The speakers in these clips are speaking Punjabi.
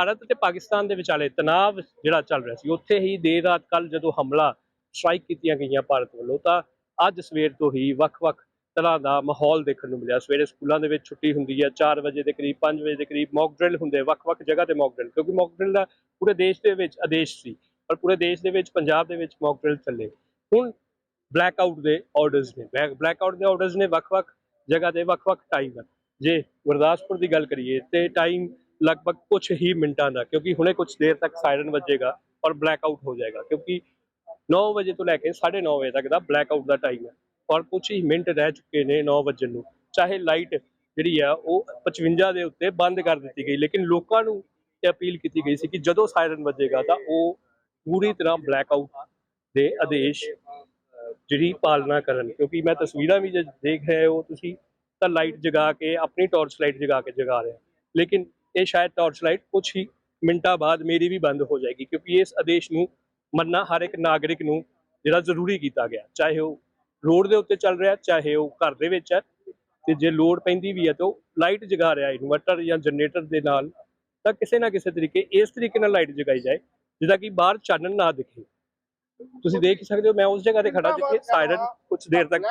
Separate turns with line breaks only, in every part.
ਭਾਰਤ ਤੇ ਪਾਕਿਸਤਾਨ ਦੇ ਵਿਚਾਲੇ ਤਣਾਅ ਜਿਹੜਾ ਚੱਲ ਰਿਹਾ ਸੀ, ਉੱਥੇ ਹੀ ਦੇਰ ਰਾਤ ਕੱਲ ਜਦੋਂ ਹਮਲਾ ਸਟ੍ਰਾਈਕ ਕੀਤੀਆਂ ਗਈਆਂ ਭਾਰਤ ਵੱਲੋਂ, ਤਾਂ ਅੱਜ ਸਵੇਰ ਤੋਂ ਹੀ ਵੱਖ-ਵੱਖ ਤਰ੍ਹਾਂ ਦਾ ਮਾਹੌਲ ਦੇਖਣ ਨੂੰ ਮਿਲਿਆ। ਸਵੇਰੇ ਸਕੂਲਾਂ ਦੇ ਵਿੱਚ ਛੁੱਟੀ ਹੁੰਦੀ ਹੈ 4 ਵਜੇ ਦੇ ਕਰੀਬ 5 ਵਜੇ ਦੇ ਕਰੀਬ ਮੌਕ ਡਰਿਲ ਹੁੰਦੇ ਵੱਖ-ਵੱਖ ਜਗ੍ਹਾ ਤੇ ਮੌਕ ਡਰਿਲ ਕਿਉਂਕਿ ਮੌਕ ਡਰਿਲ ਦਾ ਪੂਰੇ ਦੇਸ਼ ਦੇ ਵਿੱਚ ਆਦੇਸ਼ ਸੀ, ਪਰ ਪੂਰੇ ਦੇਸ਼ ਦੇ ਵਿੱਚ, ਪੰਜਾਬ ਦੇ ਵਿੱਚ ਮੌਕ ਡਰਿਲ ਚੱਲੇ। ਹੁਣ ਬਲੈਕ ਆਊਟ ਦੇ ਆਰਡਰਸ ਨੇ ਬਲੈਕ ਆਊਟ ਦੇ ਆਰਡਰਸ ਨੇ ਵੱਖ-ਵੱਖ ਜਗ੍ਹਾ ਤੇ ਵੱਖ-ਵੱਖ ਟਾਈਮ ਜੇ ਗੁਰਦਾਸਪੁਰ ਦੀ ਗੱਲ ਕਰੀਏ, ਤੇ ਟਾਈਮ ਲਗਭਗ ਕੁਝ ਹੀ ਮਿੰਟਾਂ ਦਾ, ਕਿਉਂਕਿ ਹੁਣੇ ਕੁਝ ਦੇਰ ਤੱਕ ਸਾਇਰਨ ਵੱਜੇਗਾ ਔਰ ਬਲੈਕ ਆਊਟ ਹੋ ਜਾਏਗਾ, ਕਿਉਂਕਿ 9 ਵਜੇ ਤੋਂ ਲੈ ਕੇ 9:30 ਵਜੇ ਤੱਕ ਦਾ ਬਲੈਕ ਆਊਟ ਦਾ ਟਾਈਮ ਹੈ ਔਰ ਕੁਝ ਹੀ ਮਿੰਟ ਰਹਿ ਚੁੱਕੇ ਨੇ 9 ਵਜੇ ਨੂੰ, ਚਾਹੇ ਲਾਈਟ ਜਿਹੜੀ ਆ ਉਹ 55 ਦੇ ਉੱਤੇ ਬੰਦ ਕਰ ਦਿੱਤੀ ਗਈ, ਲੇਕਿਨ ਲੋਕਾਂ ਨੂੰ ਇਹ ਅਪੀਲ ਕੀਤੀ ਗਈ ਸੀ ਕਿ ਜਦੋਂ ਸਾਇਰਨ ਵੱਜੇਗਾ ਤਾਂ ਉਹ ਪੂਰੀ ਤਰ੍ਹਾਂ ਬਲੈਕ ਆਊਟ ਦੇ ਆਦੇਸ਼ ਜਿਹੜੀ ਪਾਲਣਾ ਕਰਨ, ਕਿਉਂਕਿ ਮੈਂ ਤਸਵੀਰਾਂ ਵੀ ਜੇ ਦੇਖ ਰਹੇ ਹੋ ਤੁਸੀਂ ਤਾਂ ਲਾਈਟ ਜਗਾ ਕੇ, ਆਪਣੀ ਟਾਰਚ ਲਾਈਟ ਜਗਾ ਕੇ ਜਗਾ ਰਿਹਾ ਲੇਕਿਨ ਇਹ ਸ਼ਾਇਦ ਟਾਰਚ ਲਾਈਟ ਕੁਝ ਹੀ ਮਿੰਟਾਂ ਬਾਅਦ ਮੇਰੀ ਵੀ ਬੰਦ ਹੋ ਜਾਏਗੀ ਕਿਉਂਕਿ ਇਸ ਆਦੇਸ਼ ਨੂੰ ਮੰਨਣਾ ਹਰ ਇੱਕ ਨਾਗਰਿਕ ਨੂੰ ਜਿਹੜਾ ਜ਼ਰੂਰੀ ਕੀਤਾ ਗਿਆ ਚਾਹੇ ਉਹ ਰੋਡ ਦੇ ਉੱਤੇ ਚੱਲ ਰਿਹਾ ਚਾਹੇ ਉਹ ਘਰ ਦੇ ਵਿੱਚ ਹੈ ਤੇ ਜੇ ਲੋਡ ਪੈਂਦੀ ਵੀ ਹੈ ਤਾਂ ਲਾਈਟ ਜਗਾ ਰਿਹਾ ਇਨਵਰਟਰ ਜਾਂ ਜਨਰੇਟਰ ਦੇ ਨਾਲ ਤਾਂ ਕਿਸੇ ਨਾ ਕਿਸੇ ਤਰੀਕੇ ਇਸ ਤਰੀਕੇ ਨਾਲ ਲਾਈਟ ਜਗਾਈ ਜਾਏ ਜਿਹਦਾ ਕਿ ਬਾਹਰ ਚਾਨਣ ਨਾ ਦਿਖੇ ਤੁਸੀਂ ਦੇਖ ਸਕਦੇ ਹੋ ਮੈਂ ਉਸ ਜਗ੍ਹਾ ਤੇ ਖੜਾ ਜਿੱਥੇ ਸਾਇਰਨ ਕੁਝ ਦੇਰ ਤੱਕ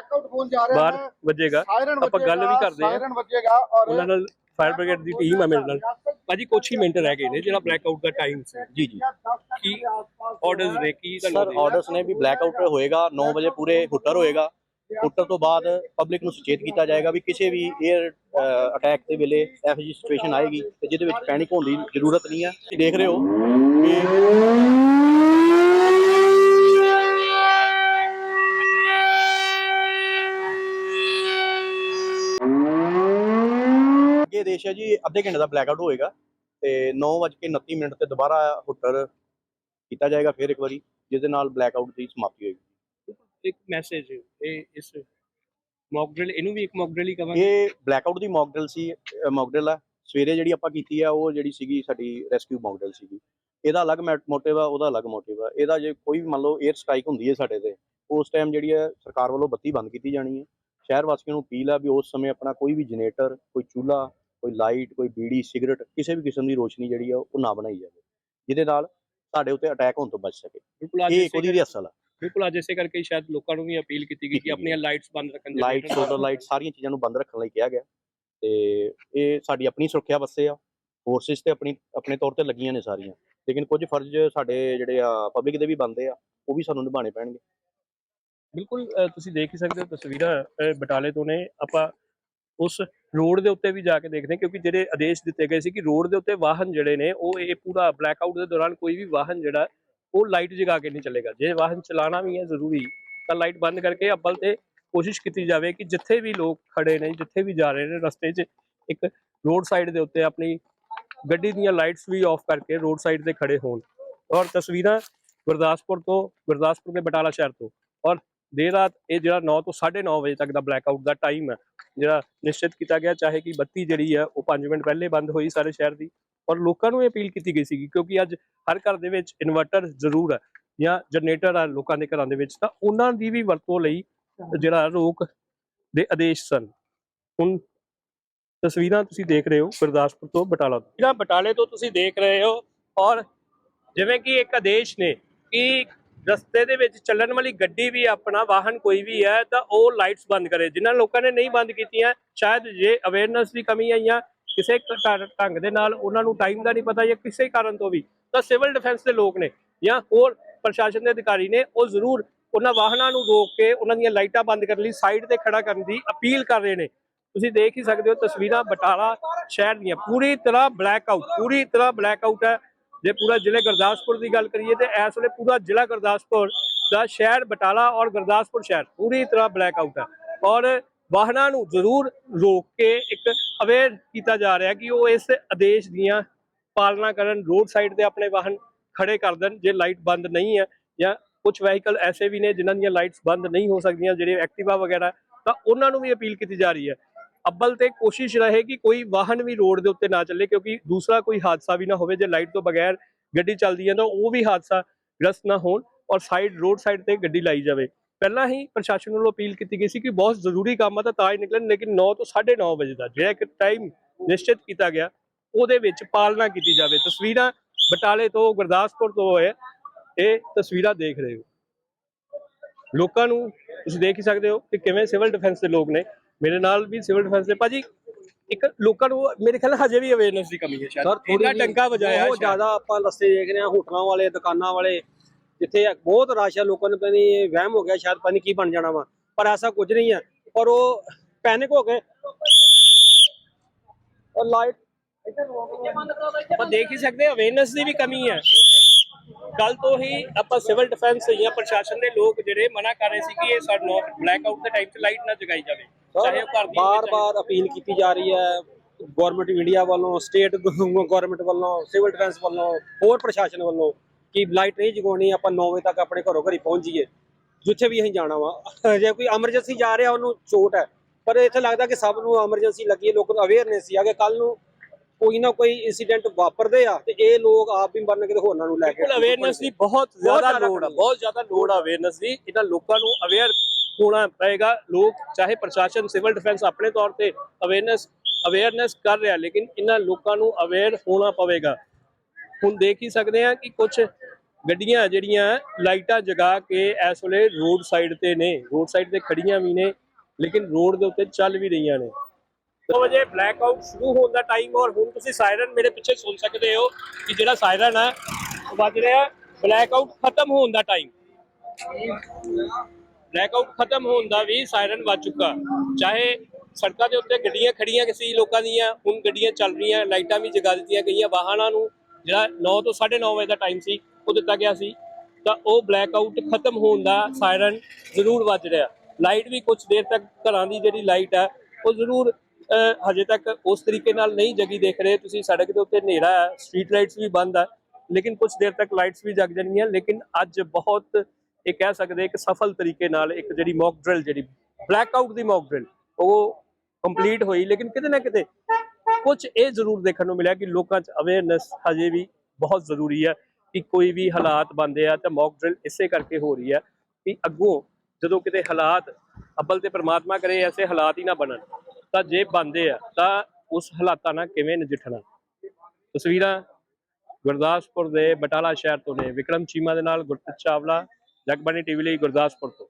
ਬਾਹਰ ਵੱਜੇਗਾ ਆਪਾਂ ਗੱਲ ਵੀ ਕਰਦੇ ਹਾਂ।
ਸਾਇਰਨ ਵੱਜੇਗਾ ਔਰ
ਉਹਨਾਂ ਨਾਲ ਫਾਇਰ ਬ੍ਰਿਗੇਡ ਦੀ ਟੀਮ ਹੈ ਮੇਰੇ ਨਾਲ। ਭਾਜੀ ਕੁਝ ਹੀ ਮਿੰਟ ਰਹਿ ਗਏ ਨੇ ਜਿਹੜਾ ਬਲੈਕ ਆਊਟ ਦਾ ਟਾਈਮ ਸੀ।
ਜੀ ਜੀ।
ਕੀ ਆਰਡਰਸ ਨੇ ਕੀ
ਸਰ ਆਰਡਰਸ ਨੇ ਵੀ ਬਲੈਕ ਆਊਟ ਹੋਏਗਾ 9 ਵਜੇ ਪੂਰੇ ਹੁੱਟਰ ਹੋਏਗਾ। ਹੁੱਟਰ ਤੋਂ ਬਾਅਦ ਪਬਲਿਕ ਨੂੰ ਸੁਚੇਤ ਕੀਤਾ ਜਾਏਗਾ ਵੀ ਕਿਸੇ ਵੀ 에ਅਰ ਅਟੈਕ ਦੇ ਵੇਲੇ ਇਹੋ ਜਿਹੀ ਸਿਚੁਏਸ਼ਨ ਆਏਗੀ ਤੇ ਜਿਹਦੇ ਵਿੱਚ ਪੈਨਿਕ ਹੋਣ ਦੀ ਜ਼ਰੂਰਤ ਨਹੀਂ ਹੈ। ਤੁਸੀਂ ਦੇਖ ਰਹੇ ਹੋ ਕਿ ਅੱਗੇ ਦੇਸ਼ ਹੈ ਜੀ ਅੱਧੇ ਘੰਟੇ ਦਾ ਬਲੈਕ ਆਊਟ ਹੋਏਗਾ ਤੇ 9:29 ਮਿੰਟ ਤੇ ਦੁਬਾਰਾ ਹੁੱਟਰ ਕੀਤਾ ਜਾਏਗਾ ਫਿਰ ਇੱਕ ਵਾਰੀ ਜਿਸ ਦੇ ਨਾਲ ਬਲੈਕ ਆਊਟ ਦੀ ਸਮਾਪਤੀ ਹੋਏਗੀ।
ਇੱਕ ਮੈਸੇਜ ਇਹ ਇਸ ਮੌਕ ਡਰਿਲ ਇਹਨੂੰ ਵੀ ਇੱਕ ਮੌਕ ਡਰਿਲ ਹੀ ਕਵਾਂਗੇ?
ਇਹ ਬਲੈਕ ਆਊਟ ਦੀ ਮੌਕ ਡਰਿਲ ਸੀ ਮੌਕ ਡਰਿਲ ਆ। ਸਵੇਰੇ ਜਿਹੜੀ ਆਪਾਂ ਕੀਤੀ ਆ ਉਹ ਜਿਹੜੀ ਸੀਗੀ ਸਾਡੀ ਰੈਸਕਿਊ ਮੌਕ ਡਰਿਲ ਸੀਗੀ। ਇਹਦਾ ਅਲੱਗ ਮੋਟਿਵ ਆ ਉਹਦਾ ਅਲੱਗ ਮੋਟਿਵ ਆ। ਇਹਦਾ ਜੇ ਕੋਈ ਵੀ ਮੰਨ ਲਓ 에ਅਰ ਸਟ੍ਰਾਈਕ ਹੁੰਦੀ ਹੈ ਸਾਡੇ ਤੇ ਉਸ ਟਾਈਮ ਜਿਹੜੀ ਹੈ ਸਰਕਾਰ ਵੱਲੋਂ ਬੱਤੀ ਬੰਦ ਕੀਤੀ ਜਾਣੀ ਹੈ। ਸ਼ਹਿਰ ਵਾਸੀਆਂ ਨੂੰ ਅਪੀਲ ਆ ਵੀ ਉਸ ਸਮੇਂ ਆਪਣਾ ਕੋਈ ਵੀ ਜਨਰੇਟਰ ਕੋਈ ਚੁੱਲ੍ਹਾ ਕੋਈ ਲਾਈਟ ਕੋਈ ਬੀੜੀ ਸਿਗਰਟ ਕਿਸੇ ਵੀ ਕਿਸਮ ਦੀ ਰੋਸ਼ਨੀ ਜਿਹੜੀ ਆ ਉਹ ਨਾ ਬਣਾਈ ਜਾਵੇ ਜਿਹਦੇ ਨਾਲ ਸਾਡੇ ਉੱਤੇ ਅਟੈਕ ਹੋਣ ਤੋਂ ਬਚ ਸਕੇ। ਇਹ ਇੱਕ ਉਹਦੀ ਅਸਲ ਆ।
ਬਿਲਕੁਲ ਅੱਜ ਇਸੇ ਕਰਕੇ ਸ਼ਾਇਦ ਲੋਕਾਂ ਨੂੰ ਵੀ ਅਪੀਲ ਕੀਤੀ ਗਈ ਕਿ ਆਪਣੀਆਂ ਲਾਈਟਸ ਬੰਦ ਰੱਖਣ ਦੀ
ਲਾਈਟ ਸੋਲਰ ਲਾਈਟ ਸਾਰੀਆਂ ਚੀਜ਼ਾਂ ਨੂੰ ਬੰਦ ਰੱਖਣ ਲਈ ਕਿਹਾ ਗਿਆ। ਤੇ ਇਹ ਸਾਡੀ ਆਪਣੀ ਸੁਰੱਖਿਆ ਵਾਸਤੇ ਆ। ਫੋਰਸਿਸ ਤੇ ਆਪਣੀ ਆਪਣੇ ਤੌਰ ਤੇ ਲੱਗੀਆਂ ਨੇ ਸਾਰੀਆਂ। ਲੇਕਿਨ ਕੁਝ ਫਰਜ਼ ਸਾਡੇ ਜਿਹੜੇ ਆ ਪਬਲਿਕ ਦੇ ਵੀ ਬੰਦੇ ਆ ਉਹ ਵੀ ਸਾਨੂੰ ਨਿਭਾਉਣੇ ਪੈਣਗੇ।
ਬਿਲਕੁਲ ਤੁਸੀਂ ਦੇਖ ਹੀ ਸਕਦੇ ਹੋ ਤਸਵੀਰਾਂ ਬਟਾਲੇ ਤੋਂ ਨੇ। ਆਪਾਂ ਉਸ ਰੋਡ ਦੇ ਉੱਤੇ ਵੀ ਜਾ ਕੇ ਦੇਖਦੇ ਕਿਉਂਕਿ ਜਿਹੜੇ ਆਦੇਸ਼ ਦਿੱਤੇ ਗਏ ਸੀ ਕਿ ਰੋਡ ਦੇ ਉੱਤੇ ਵਾਹਨ ਜਿਹੜੇ ਨੇ, ਉਹ ਇਹ ਪੂਰਾ ਬਲੈਕ ਆਊਟ ਦੇ ਦੌਰਾਨ ਕੋਈ ਵੀ ਵਾਹਨ ਜਿਹੜਾ, ਉਹ ਲਾਈਟ ਜਗਾ ਕੇ ਨਹੀਂ ਚੱਲੇਗਾ। ਜੇ ਵਾਹਨ ਚਲਾਉਣਾ ਵੀ ਹੈ ਜ਼ਰੂਰੀ, ਤਾਂ ਲਾਈਟ ਬੰਦ ਕਰਕੇ ਅੱਬਲ ਤੇ ਕੋਸ਼ਿਸ਼ ਕੀਤੀ ਜਾਵੇ ਕਿ ਜਿੱਥੇ ਵੀ ਲੋਕ ਖੜੇ ਨੇ, ਜਿੱਥੇ ਵੀ ਜਾ ਰਹੇ ਨੇ ਰਸਤੇ 'ਚ, ਇੱਕ ਰੋਡ ਸਾਈਡ ਦੇ ਉੱਤੇ ਆਪਣੀ ਗੱਡੀ ਦੀਆਂ ਲਾਈਟਸ ਵੀ ਆਫ ਕਰਕੇ ਰੋਡ ਸਾਈਡ ਤੇ ਖੜੇ ਹੋਣ। ਔਰ ਤਸਵੀਰਾਂ ਗੁਰਦਾਸਪੁਰ ਤੋਂ, ਗੁਰਦਾਸਪੁਰ ਦੇ ਬਟਾਲਾ ਸ਼ਹਿਰ ਤੋਂ। ਔਰ ਦੇਰ ਰਾਤ ਇਹ ਜਿਹੜਾ 9 ਤੋਂ 9:30 ਵਜੇ ਤੱਕ ਦਾ ਬਲੈਕ ਆਊਟ ਦਾ ਟਾਈਮ ਹੈ, ਜਿਹੜਾ ਨਿਸ਼ਚਿਤ ਕੀਤਾ ਗਿਆ, ਚਾਹੇ ਕਿ ਬੱਤੀ ਜਿਹੜੀ ਹੈ ਉਹ 5 ਮਿੰਟ ਪਹਿਲੇ ਬੰਦ ਹੋਈ ਸਾਰੇ ਸ਼ਹਿਰ ਦੀ, ਔਰ ਲੋਕਾਂ ਨੂੰ ਇਹ ਅਪੀਲ ਕੀਤੀ ਗਈ ਸੀਗੀ, ਕਿਉਂਕਿ ਅੱਜ ਹਰ ਘਰ ਦੇ ਵਿੱਚ ਇਨਵਰਟਰ ਜ਼ਰੂਰ ਹੈ, ਜਾਂ ਜਨਰੇਟਰ ਆ ਲੋਕਾਂ ਦੇ ਘਰਾਂ ਦੇ ਵਿੱਚ, ਤਾਂ ਉਹਨਾਂ ਦੀ ਵੀ ਵਰਤੋਂ ਲਈ ਜਿਹੜਾ ਰੋਕ ਦੇ ਆਦੇਸ਼ ਸਨ। ਹੁਣ ਤਸਵੀਰਾਂ ਤੁਸੀਂ ਦੇਖ ਰਹੇ ਹੋ ਗੁਰਦਾਸਪੁਰ ਤੋਂ ਬਟਾਲਾ ਤੋਂ। ਜਿਹੜਾ ਬਟਾਲੇ ਤੋਂ ਤੁਸੀਂ ਦੇਖ ਰਹੇ ਹੋ, ਔਰ ਜਿਵੇਂ ਕਿ ਇੱਕ ਆਦੇਸ਼ ਨੇ ਕਿ ਰਸਤੇ ਦੇ ਵਿੱਚ ਚੱਲਣ ਵਾਲੀ ਗੱਡੀ ਵੀ ਆਪਣਾ ਵਾਹਨ ਕੋਈ ਵੀ ਹੈ ਤਾਂ ਉਹ ਲਾਈਟਸ ਬੰਦ ਕਰੇ। ਜਿਨ੍ਹਾਂ ਲੋਕਾਂ ਨੇ ਨਹੀਂ ਬੰਦ ਕੀਤੀਆਂ, ਸ਼ਾਇਦ ਜੇ ਅਵੇਅਰਨੈਸ ਦੀ ਕਮੀ ਹੈ ਜਾਂ ਕਿਸੇ ਢੰਗ- ਢੰਗ ਦੇ ਨਾਲ, ਉਹਨਾਂ ਨੂੰ ਟਾਈਮ ਦਾ ਨਹੀਂ ਪਤਾ ਜਾਂ ਕਿਸੇ ਕਾਰਨ ਤੋਂ ਵੀ, ਤਾਂ ਸਿਵਲ ਡਿਫੈਂਸ ਦੇ ਲੋਕ ਨੇ ਜਾਂ ਹੋਰ ਪ੍ਰਸ਼ਾਸਨ ਦੇ ਅਧਿਕਾਰੀ ਨੇ, ਉਹ ਜ਼ਰੂਰ ਉਹਨਾਂ ਵਾਹਨਾਂ ਨੂੰ ਰੋਕ ਕੇ ਉਹਨਾਂ ਦੀਆਂ ਲਾਈਟਾਂ ਬੰਦ ਕਰਨ ਲਈ ਸਾਈਡ ਤੇ ਖੜਾ ਕਰਨ ਦੀ ਅਪੀਲ ਕਰ ਰਹੇ ਨੇ। ਤੁਸੀਂ ਦੇਖ ਹੀ ਸਕਦੇ ਹੋ ਤਸਵੀਰਾਂ ਬਟਾਲਾ ਸ਼ਹਿਰ ਦੀਆਂ। ਪੂਰੀ ਤਰ੍ਹਾਂ ਬਲੈਕ ਆਊਟ ਪੂਰੀ ਤਰ੍ਹਾਂ ਬਲੈਕ ਆਊਟ ਹੈ। ਜੇ ਪੂਰਾ ਜ਼ਿਲ੍ਹੇ ਗੁਰਦਾਸਪੁਰ ਦੀ ਗੱਲ ਕਰੀਏ ਤੇ ਇਸ ਵੇਲੇ ਪੂਰਾ ਜ਼ਿਲ੍ਹਾ ਗੁਰਦਾਸਪੁਰ ਦਾ ਸ਼ਹਿਰ ਬਟਾਲਾ ਔਰ ਗੁਰਦਾਸਪੁਰ ਸ਼ਹਿਰ ਪੂਰੀ ਤਰ੍ਹਾਂ ਬਲੈਕ ਆਊਟ ਹੈ ਔਰ ਵਾਹਨਾਂ ਨੂੰ ਜ਼ਰੂਰ ਰੋਕ ਕੇ ਇੱਕ ਅਵੇਅਰ ਕੀਤਾ ਜਾ ਰਿਹਾ ਕਿ ਉਹ ਇਸ ਆਦੇਸ਼ ਦੀਆਂ ਪਾਲਣਾ ਕਰਨ ਰੋਡ ਸਾਈਡ ਤੇ ਆਪਣੇ ਵਾਹਨ ਖੜੇ ਕਰ ਦੇਣ, ਜੇ ਲਾਈਟ ਬੰਦ ਨਹੀਂ ਹੈ ਜਾਂ ਕੁਝ ਵਹੀਕਲ ਐਸੇ ਵੀ ਨੇ ਜਿਨ੍ਹਾਂ ਦੀਆਂ ਲਾਈਟਸ ਬੰਦ ਨਹੀਂ ਹੋ ਸਕਦੀਆਂ, ਜਿਹੜੇ ਐਕਟਿਵਾ ਵਗੈਰਾ, ਤਾਂ ਉਹਨਾਂ ਨੂੰ ਵੀ ਅਪੀਲ ਕੀਤੀ ਜਾ ਰਹੀ ਹੈ। ਅੱਬਲ ਤੇ ਕੋਸ਼ਿਸ਼ ਰਹੇ ਕਿ ਕੋਈ ਵਾਹਨ ਵੀ ਰੋਡ ਦੇ ਉੱਤੇ ਨਾ ਚੱਲੇ, ਕਿਉਂਕਿ ਦੂਸਰਾ ਕੋਈ ਹਾਦਸਾ ਵੀ ਨਾ ਹੋਵੇ, ਜੇ ਲਾਈਟ ਤੋਂ ਬਗੈਰ ਗੱਡੀ ਚੱਲਦੀ ਹੈ ਤਾਂ ਉਹ ਵੀ ਹਾਦਸਾ ਗ੍ਰਸਤ ਨਾ ਹੋਣ ਔਰ ਸਾਈਡ ਰੋਡ ਸਾਈਡ ਤੇ ਗੱਡੀ ਲਾਈ ਜਾਵੇ। ਪਹਿਲਾਂ ਹੀ ਪ੍ਰਸ਼ਾਸਨ ਵੱਲੋਂ ਅਪੀਲ ਕੀਤੀ ਗਈ ਸੀ ਕਿ ਬਹੁਤ ਜ਼ਰੂਰੀ ਕੰਮ ਆ ਤਾਂ ਤਾਂ ਹੀ ਨਿਕਲਣ, ਲੇਕਿਨ 9 ਤੋਂ 9:30 ਵਜੇ ਦਾ ਜਿਹੜਾ ਇੱਕ ਟਾਈਮ ਨਿਸ਼ਚਿਤ ਕੀਤਾ ਗਿਆ, ਉਹਦੇ ਵਿੱਚ ਪਾਲਣਾ ਕੀਤੀ ਜਾਵੇ। ਤਸਵੀਰਾਂ ਬਟਾਲੇ ਤੋਂ, ਗੁਰਦਾਸਪੁਰ ਤੋਂ ਹੈ। ਇਹ ਤਸਵੀਰਾਂ ਦੇਖ ਰਹੇ ਹੋ। ਲੋਕਾਂ ਨੂੰ ਤੁਸੀਂ ਦੇਖ ਹੀ ਸਕਦੇ ਹੋ ਕਿ ਕਿਵੇਂ ਸਿਵਲ ਡਿਫੈਂਸ ਦੇ ਲੋਕ ਨੇ। ਮੇਰੇ ਨਾਲ ਵੀ ਸਿਵਲ ਡਿਫੈਂਸ ਦੇ ਭਾਜੀ ਇੱਕ ਲੋਕਾਂ ਨੂੰ ਮੇਰੇ ਖਿਆਲ ਨਾਲ ਹਜੇ ਵੀ ਅਵੇਅਰਨੈਸ ਦੀ ਕਮੀ ਹੈ ਸ਼ਾਇਦ।
ਸਰ ਥੋੜੀ
ਡੰਕਾ ਵਜਾਇਆ
ਬਹੁਤ। ਜ਼ਿਆਦਾ ਆਪਾਂ ਰਸਤੇ ਦੇਖ ਰਹੇ ਹਾਂ ਹੋਟਲਾਂ ਵਾਲੇ ਦੁਕਾਨਾਂ ਵਾਲੇ ਜਿੱਥੇ ਬਹੁਤ ਰਸ਼ ਹੈ ਲੋਕਾਂ ਨੂੰ ਪਤਾ ਇਹ ਵਹਿਮ ਹੋ ਗਿਆ ਸ਼ਾਇਦ ਪਤਾ ਨਹੀਂ ਕੀ ਬਣ ਜਾਣਾ ਵਾ ਪਰ ਐਸਾ ਕੁਝ ਨਹੀਂ ਹੈ। ਪਰ ਉਹ ਪੈਨਿਕ ਹੋ ਗਏ। ਔਰ ਲਾਈਟ
ਆਪਾਂ ਦੇਖ ਹੀ ਸਕਦੇ ਅਵੇਅਰਨੈਸ ਦੀ ਵੀ ਕਮੀ ਹੈ। ਕੱਲ ਤੋਂ ਹੀ ਆਪਾਂ ਸਿਵਲ ਡਿਫੈਂਸ ਜਾਂ ਪ੍ਰਸ਼ਾਸਨ ਦੇ ਲੋਕ ਜਿਹੜੇ ਮਨਾ ਕਰ ਰਹੇ ਸੀ ਕਿ ਇਹ ਸਾਡੇ ਬਲੈਕ ਆਊਟ ਦੇ ਟਾਈਮ 'ਚ ਲਾਈਟ ਨਾ ਜਗਾਈ ਜਾਵੇ। ਚਾਹੇ ਉਹ ਘਰ ਦੀ ਹੋਵੇ,
ਬਾਰ
ਚਾਹੇ-
ਬਾਰ ਅਪੀਲ ਕੀਤੀ ਜਾ ਰਹੀ ਹੈ ਗਵਰਨਮੈਂਟ ਇੰਡੀਆ ਵੱਲੋਂ ਸਟੇਟ ਗਵਰਨਮੈਂਟ ਵੱਲੋਂ ਸਿਵਲ ਡਿਫੈਂਸ ਵੱਲੋਂ ਹੋਰ ਪ੍ਰਸ਼ਾਸਨ ਵੱਲੋਂ ਕਿ ਲਾਈਟ ਨਹੀਂ ਜਗਾਉਣੀ ਆਪਾਂ 9 ਵਜੇ ਤੱਕ ਆਪਣੇ ਘਰੋਂ ਘਰੀ ਪਹੁੰਚ ਜਾਈਏ। ਜਿੱਥੇ ਵੀ ਅਸੀਂ ਜਾਣਾ ਵਾ। ਜੇ ਕੋਈ ਐਮਰਜੈਂਸੀ ਜਾ ਰਿਹਾ ਉਹਨੂੰ ਚੋਟ ਹੈ। ਪਰ ਇੱਥੇ ਲੱਗਦਾ ਕਿ ਸਭ ਨੂੰ ਐਮਰਜੈਂਸੀ ਲੱਗੀ ਹੈ ਲੋਕਾਂ ਨੂੰ ਅਵੇਅਰਨੈਸ ਸੀ ਕਿ ਕੱਲ ਨੂੰ ਕੋਈ ਨਾ ਕੋਈ ਇਨਸੀਡੈਂਟ ਵਾਪਰਦੇ ਆ ਤੇ ਇਹ ਲੋਕ ਆਪ ਵੀ ਮਰਨ ਕਿਤੇ ਹੋਰਨਾਂ ਨੂੰ ਲੈ ਕੇ
ਅਵੇਅਰਨੈਸ ਦੀ ਬਹੁਤ ਜ਼ਿਆਦਾ ਲੋੜ ਆ। ਬਹੁਤ ਜ਼ਿਆਦਾ ਲੋੜ ਆ ਅਵੇਅਰਨੈਸ ਦੀ। ਇਹਨਾਂ ਲੋਕਾਂ ਨੂੰ ਅਵੇਅਰ ਹੋਣਾ ਪਏਗਾ। ਲੋਕ ਚਾਹੇ ਪ੍ਰਸ਼ਾਸਨ, ਸਿਵਲ ਡਿਫੈਂਸ ਆਪਣੇ ਤੌਰ ਤੇ ਅਵੇਅਰਨੈਸ ਅਵੇਅਰਨੈਸ ਕਰ ਰਿਹਾ, ਲੇਕਿਨ ਇਹਨਾਂ ਲੋਕਾਂ ਨੂੰ ਅਵੇਅਰ ਹੋਣਾ ਪਵੇਗਾ। ਹੁਣ ਦੇਖ ਹੀ ਸਕਦੇ ਆ ਕਿ ਕੁਝ ਗੱਡੀਆਂ ਜਿਹੜੀਆਂ ਲਾਈਟਾਂ ਜਗਾ ਕੇ ਇਸ ਵੇਲੇ ਰੋਡ ਸਾਈਡ ਤੇ ਨੇ। ਰੋਡ ਸਾਈਡ ਤੇ ਖੜੀਆਂ ਵੀ ਨੇ, ਲੇਕਿਨ ਰੋਡ ਦੇ ਉੱਤੇ ਚੱਲ ਵੀ ਰਹੀਆਂ ਨੇ। 2 ਵਜੇ ਬਲੈਕ ਆਊਟ ਸ਼ੁਰੂ ਹੋਣ ਦਾ ਟਾਈਮ ਔਰ ਹੁਣ ਤੁਸੀਂ ਸਾਇਰਨ ਮੇਰੇ ਪਿੱਛੇ ਸੁਣ ਸਕਦੇ ਹੋ ਕਿ ਜਿਹੜਾ ਸਾਇਰਨ ਹੈ ਵੱਜ ਰਿਹਾ ਬਲੈਕ ਆਊਟ ਖਤਮ ਹੋਣ ਦਾ ਟਾਈਮ ਬਲੈਕ ਆਊਟ ਖਤਮ ਹੋਣ ਦਾ ਵੀ ਸਾਇਰਨ ਵੱਜ ਚੁੱਕਾ। ਚਾਹੇ ਸੜਕਾਂ ਦੇ ਉੱਤੇ ਗੱਡੀਆਂ ਖੜੀਆਂ ਕਿਸੇ ਲੋਕਾਂ ਦੀਆਂ, ਹੁਣ ਗੱਡੀਆਂ ਚੱਲ ਰਹੀਆਂ, ਲਾਈਟਾਂ ਵੀ ਜਗਾ ਦਿੱਤੀਆਂ ਗਈਆਂ ਵਾਹਨਾਂ ਨੂੰ। ਜਿਹੜਾ 9 ਤੋਂ 9:30 ਵਜੇ ਦਾ ਟਾਈਮ ਸੀ, ਉਹ ਦਿੱਤਾ ਗਿਆ ਸੀ। ਤਾਂ ਉਹ ਬਲੈਕ ਖਤਮ ਹੋਣ ਦਾ ਸਾਇਰਨ ਜ਼ਰੂਰ ਵੱਜ ਰਿਹਾ। ਲਾਈਟ ਵੀ ਕੁਝ ਦੇਰ ਤੱਕ ਘਰਾਂ ਦੀ ਜਿਹੜੀ ਲਾਈਟ ਹੈ ਉਹ ਜ਼ਰੂਰ ਹਜੇ ਤੱਕ ਉਸ ਤਰੀਕੇ ਨਾਲ ਨਹੀਂ ਜਗੀ ਦੇਖ ਰਹੇ। ਤੁਸੀਂ ਸੜਕ ਦੇ ਉੱਤੇ ਹਨੇਰਾ ਹੈ ਸਟਰੀਟ ਲਾਈਟਸ ਵੀ ਬੰਦ ਹੈ ਲੇਕਿਨ ਕੁਝ ਦੇਰ ਤੱਕ ਲਾਈਟਸ ਵੀ ਜਗ ਜਾਣਗੀਆਂ। ਲੇਕਿਨ ਅੱਜ ਬਹੁਤ ਇਹ ਕਹਿ ਸਕਦੇ ਇੱਕ ਸਫਲ ਤਰੀਕੇ ਨਾਲ ਇੱਕ ਜਿਹੜੀ ਮੌਕ ਡਰਿਲ ਜਿਹੜੀ ਬਲੈਕ ਆਊਟ ਦੀ ਮੌਕ ਡਰਿਲ ਉਹ ਕੰਪਲੀਟ ਹੋਈ। ਲੇਕਿਨ ਕਿਤੇ ਨਾ ਕਿਤੇ ਕੁਝ ਇਹ ਜ਼ਰੂਰ ਦੇਖਣ ਨੂੰ ਮਿਲਿਆ ਕਿ ਲੋਕਾਂ 'ਚ ਅਵੇਅਰਨੈਸ ਹਜੇ ਵੀ ਬਹੁਤ ਜ਼ਰੂਰੀ ਹੈ ਕਿ ਕੋਈ ਵੀ ਹਾਲਾਤ ਬਣਦੇ ਆ ਤਾਂ ਮੌਕ ਡਰਿਲ ਇਸੇ ਕਰਕੇ ਹੋ ਰਹੀ ਹੈ ਕਿ ਅੱਗੋਂ ਜਦੋਂ ਕਿਤੇ ਹਾਲਾਤ ਅੱਬਲ ਤੇ ਪ੍ਰਮਾਤਮਾ ਕਰੇ, ਐਸੇ ਹਾਲਾਤ ਹੀ ਨਾ ਬਣਨ, ਤਾਂ ਜੇ ਬਣਦੇ ਆ, ਤਾਂ ਉਸ ਹਾਲਾਤਾਂ ਨਾਲ ਕਿਵੇਂ ਨਜਿੱਠਣਾ? ਤਸਵੀਰਾਂ ਗੁਰਦਾਸਪੁਰ ਦੇ ਬਟਾਲਾ ਸ਼ਹਿਰ ਤੋਂ ਨੇ। ਵਿਕਰਮ ਚੀਮਾ ਦੇ ਨਾਲ ਗੁਰਪ੍ਰੀਤ ਚਾਵਲਾ। ਜਗਬਾਣੀ ਟੀਵੀ ਲਈ ਗੁਰਦਾਸਪੁਰ ਤੋਂ।